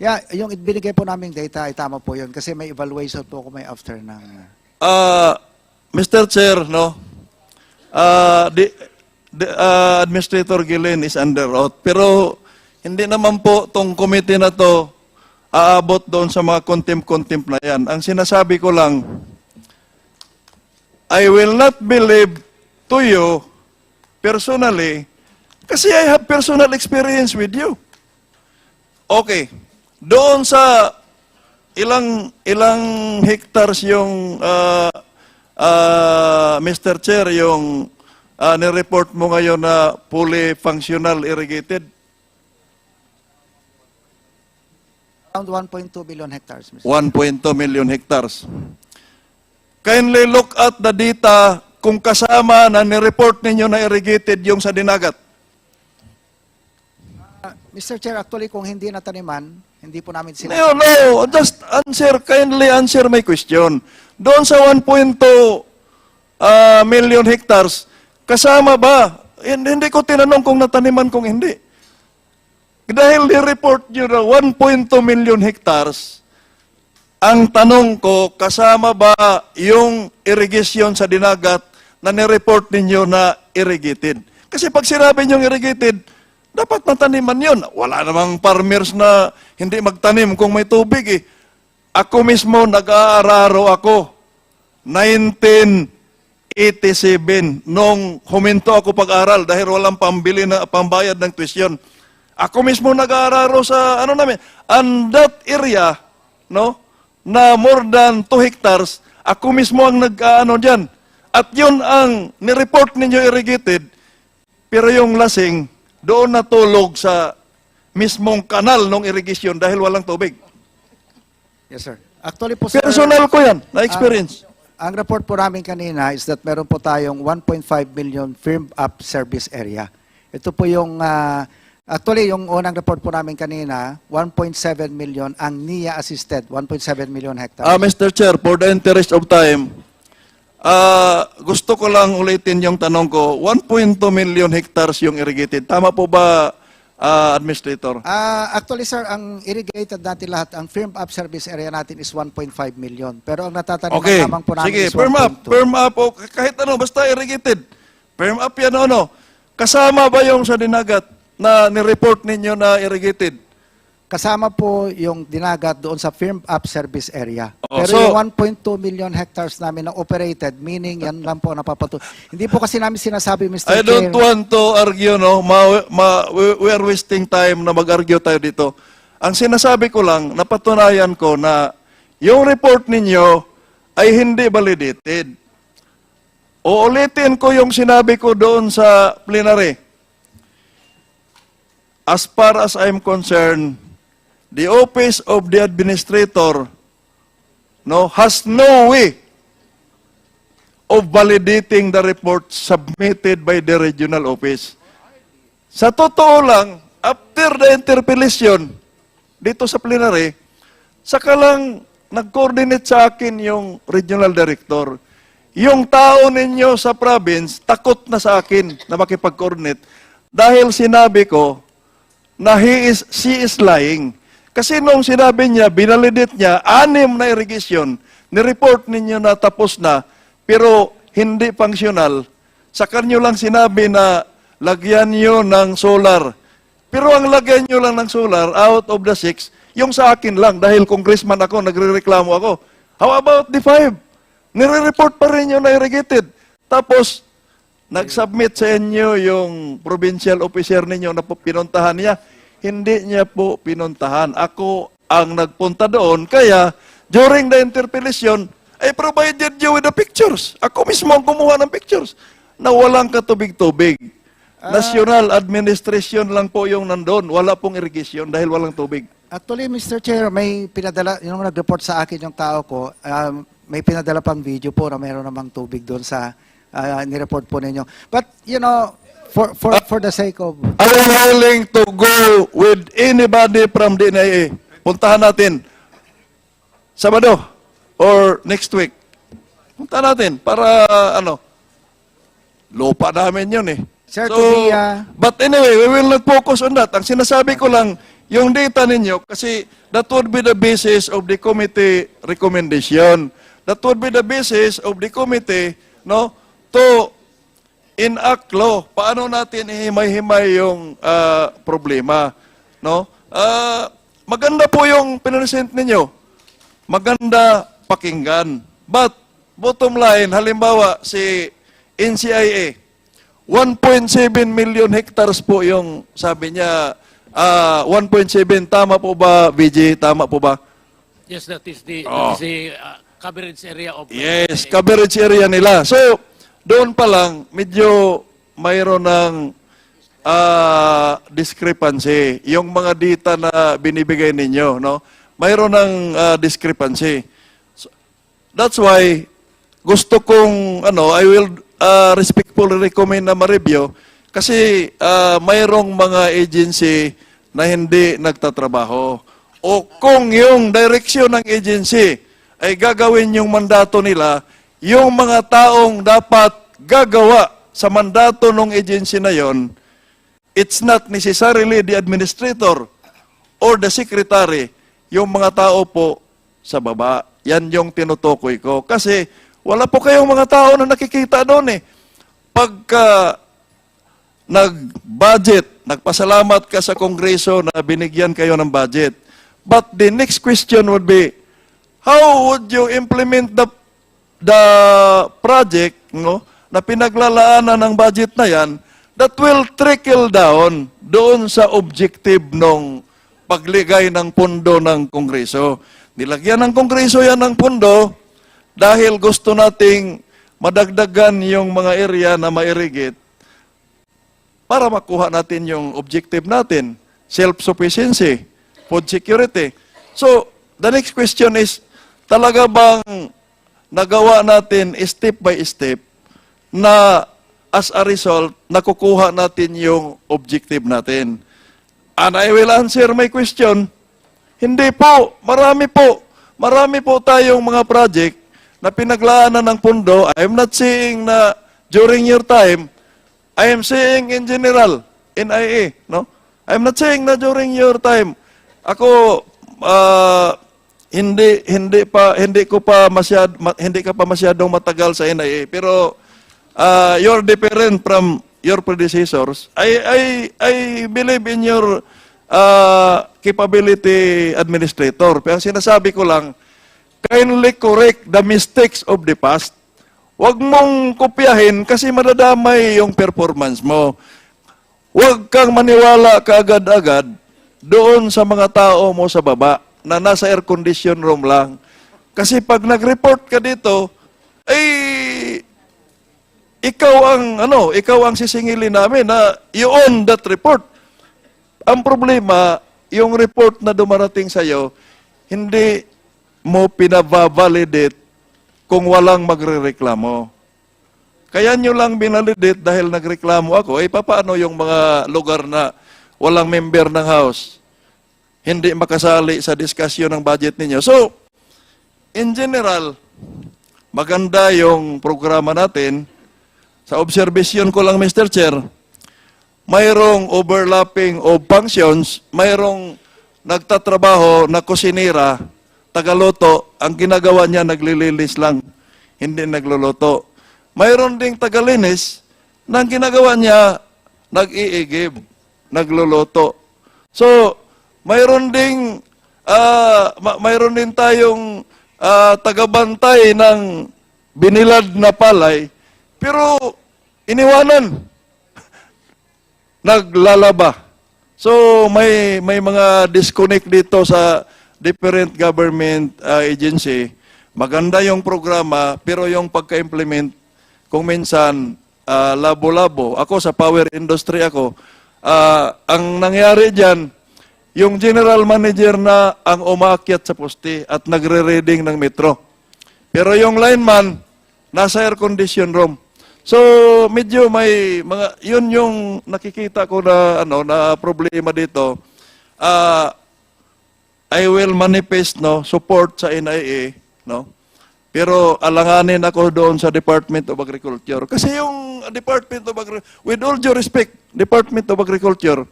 Yeah, yung binigay po naming data ay tama po yun kasi may evaluation po kung may after ng... Uh, Mr. Chair, no? Uh, the, the, uh, Administrator Gillen is under oath. Pero hindi naman po tong committee na to aabot doon sa mga contempt-contempt na yan. Ang sinasabi ko lang, I will not believe to you personally kasi I have personal experience with you. Okay. Doon sa ilang ilang hectares yung uh, uh, Mr. Chair yung uh, ni-report mo ngayon na fully functional irrigated? Around 1.2 billion hectares, Mr. 1.2 million hectares. Kindly look at the data kung kasama na ni-report ninyo na irrigated yung sa dinagat. Uh, Mr. Chair, actually kung hindi nataniman, hindi po namin No, sinasabi. no, just answer, kindly answer my question. Doon sa 1.2 ah, million hectares, kasama ba? Hindi, hindi ko tinanong kung nataniman kung hindi. Dahil ni-report nyo na 1.2 million hectares, ang tanong ko, kasama ba yung irrigation sa dinagat na ni-report ninyo na irrigated? Kasi pag sinabi nyo irrigated, dapat mataniman yun. Wala namang farmers na hindi magtanim kung may tubig eh. Ako mismo, nag-aararo ako. 1987, nung huminto ako pag-aral dahil walang pambili na pambayad ng tuition. Ako mismo nag-aararo sa ano namin. And that area, no, na more than 2 hectares, ako mismo ang nag-ano diyan. At yun ang ni-report ninyo irrigated, pero yung lasing, doon natulog sa mismong kanal ng irrigation dahil walang tubig. Yes, sir. Actually po, sir, Personal ko yan, na-experience. ang report po namin kanina is that meron po tayong 1.5 million firm up service area. Ito po yung, ah, actually yung unang report po namin kanina, 1.7 million ang NIA assisted, 1.7 million hectares. Ah, Mr. Chair, for the interest of time, ah, gusto ko lang ulitin yung tanong ko. 1.2 million hectares yung irrigated. Tama po ba, ah, Administrator? Ah, actually sir, ang irrigated natin lahat, ang firm up service area natin is 1.5 million. Pero ang natataniman Okay. lamang po namin Sige, is firm up. 1.2. Firm up o kahit ano, basta irrigated. Firm up yan ano. Kasama ba yung sa dinagat na ni-report ninyo na irrigated? Kasama po yung dinagat doon sa firm up service area. Oh, Pero so- yung 1.2 million hectares namin na operated, meaning yan lang po napapatu. Hindi po kasi namin sinasabi, Mr. I don't Chair. want to argue, no? Ma, ma, we are wasting time na mag-argue tayo dito. Ang sinasabi ko lang, napatunayan ko na yung report ninyo ay hindi validated. Uulitin ko yung sinabi ko doon sa plenary. As far as I'm concerned, the office of the administrator no, has no way of validating the report submitted by the regional office. Sa totoo lang, after the interpellation dito sa plenary, saka lang nag-coordinate sa akin yung regional director. Yung tao ninyo sa province, takot na sa akin na makipag-coordinate dahil sinabi ko na he is, she is lying. Kasi nung sinabi niya, binalidate niya, anim na irrigation, nireport ninyo na tapos na, pero hindi functional. Sa kanyo lang sinabi na lagyan nyo ng solar. Pero ang lagyan nyo lang ng solar, out of the six, yung sa akin lang, dahil congressman ako, nagre-reklamo ako. How about the five? Nire-report pa rin yung na irrigated. Tapos, nag-submit sa inyo yung provincial officer ninyo na pinuntahan niya. Hindi niya po pinuntahan. Ako ang nagpunta doon. Kaya, during the interpellation, I provided you with the pictures. Ako mismo ang kumuha ng pictures na walang katubig-tubig. National administration lang po yung nandun. Wala pong irrigation dahil walang tubig. Actually, Mr. Chair, may pinadala, yung nag-report sa akin yung tao ko, um, may pinadala pang video po na meron namang tubig doon sa uh, nireport po ninyo. But, you know, for, for, for the sake of... I'm willing to go with anybody from NIA. Puntahan natin. Sabado or next week. Puntahan natin para ano. Lupa namin yun eh. Sir, to be, uh, but anyway, we will not focus on that. Ang sinasabi ko lang, yung data ninyo, kasi that would be the basis of the committee recommendation. That would be the basis of the committee, no, to enact law. Paano natin ihimay-himay yung ah, problema, no? Ah, maganda po yung pinresent ninyo. Maganda pakinggan. But, bottom line, halimbawa, si NCIA, 1.7 million hectares po yung sabi niya, ah, 1.7, tama po ba, VJ? Tama po ba? Yes, that is the, Oh. that is the uh, coverage area of... Yes, coverage area nila. So, doon pa lang, medyo mayroon ng ah, discrepancy. Yung mga data na binibigay ninyo, no? Mayroon ng ah, discrepancy. So, that's why, gusto kong, ano, I will ah, respectfully recommend na ma-review kasi ah, mayroong mga agency na hindi nagtatrabaho. O kung yung direksyon ng agency ay gagawin yung mandato nila, yung mga taong dapat gagawa sa mandato ng agency na yon, it's not necessarily the administrator or the secretary, yung mga tao po sa baba. Yan yung tinutukoy ko. Kasi wala po kayong mga tao na nakikita doon eh. Pagka nag-budget, nagpasalamat ka sa Kongreso na binigyan kayo ng budget. But the next question would be, how would you implement the the project no na pinaglalaanan ng budget na yan that will trickle down doon sa objective ng pagligay ng pondo ng Kongreso. Nilagyan ng Kongreso yan ng pondo dahil gusto nating madagdagan yung mga area na ma-irrigate para makuha natin yung objective natin, self-sufficiency, food security. So, the next question is, talaga bang nagawa natin step by step na as a result, nakukuha natin yung objective natin? And I will answer my question. Hindi po, marami po. Marami po tayong mga project na pinaglaanan ng pundo. I'm not saying na during your time, I am saying in general, NIA, no? I'm not saying na during your time. Ako, ah, hindi hindi pa hindi ko pa masyad ma- hindi ka pa masyadong matagal sa NIA pero ah, you're different from your predecessors I I I believe in your ah, capability administrator pero sinasabi ko lang kindly correct the mistakes of the past Huwag mong kopyahin kasi madadamay yung performance mo. Huwag kang maniwala kaagad-agad doon sa mga tao mo sa baba na nasa air condition room lang. Kasi pag nag-report ka dito, ay ikaw ang ano, ikaw ang sisingilin namin na you own that report. Ang problema, yung report na dumarating sa iyo, hindi mo pinababalidate kung walang magrereklamo. Kaya nyo lang binalidate dahil nagreklamo ako, eh paano yung mga lugar na walang member ng House, hindi makasali sa diskusyon ng budget ninyo. So, in general, maganda yung programa natin. Sa observation ko lang, Mr. Chair, mayroong overlapping of functions, mayroong nagtatrabaho na kusinira, tagaloto, ang ginagawa niya naglililis lang, hindi nagluluto. Mayroon ding tagalinis na ang ginagawa niya nag-iigib, nagluluto. So, mayroon ding ma- mayroon din tayong ah, tagabantay ng binilad na palay, pero iniwanan naglalaba. So may may mga disconnect dito sa different government uh, agency. Maganda yung programa pero yung pagka-implement kung minsan uh, labo-labo. Ako sa power industry ako, uh, ang nangyari diyan yung general manager na ang umakyat sa poste at nagre-reading ng metro. Pero yung lineman nasa air condition room. So medyo may mga yun yung nakikita ko na ano na problema dito. Ah I will manifest no support sa NIA no. Pero alanganin ako doon sa Department of Agriculture kasi yung Department of Agriculture with all due respect Department of Agriculture